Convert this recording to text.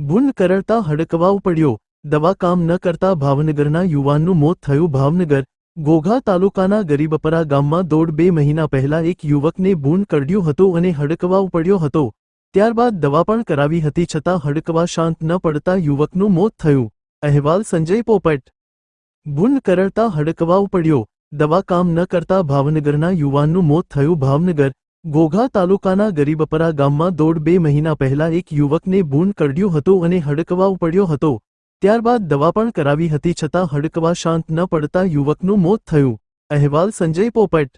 બુન કરડતા હડકવાવ પડ્યો. દવા કામ ન કરતા ભાવનગરના યુવાનનું મોત થયું ભાવનગર. ઘોઘા તાલુકાના ગરીબપરા ગામમાં દોઢ બે મહિના પહેલા એક યુવકને ભૂન કરડ્યું હતું અને હડકવાવ પડ્યો હતો. ત્યારબાદ દવા પણ કરાવી હતી છતાં હડકવા શાંત ન પડતા યુવકનું મોત થયું. અહેવાલ સંજય પોપટ. ભૂન કરડતા હડકવાવ પડ્યો. દવા કામ ન કરતા ભાવનગરના યુવાનનું મોત થયું ભાવનગર. ઘોઘા તાલુકાના ગરીબપરા ગામમાં દોઢ બે મહિના પહેલા એક યુવકને બૂન કરડ્યું હતું અને હડકવાવ પડ્યો હતો. ત્યારબાદ દવા પણ કરાવી હતી છતાં હડકવા શાંત ન પડતા યુવકનું મોત થયું. અહેવાલ સંજય પોપટ.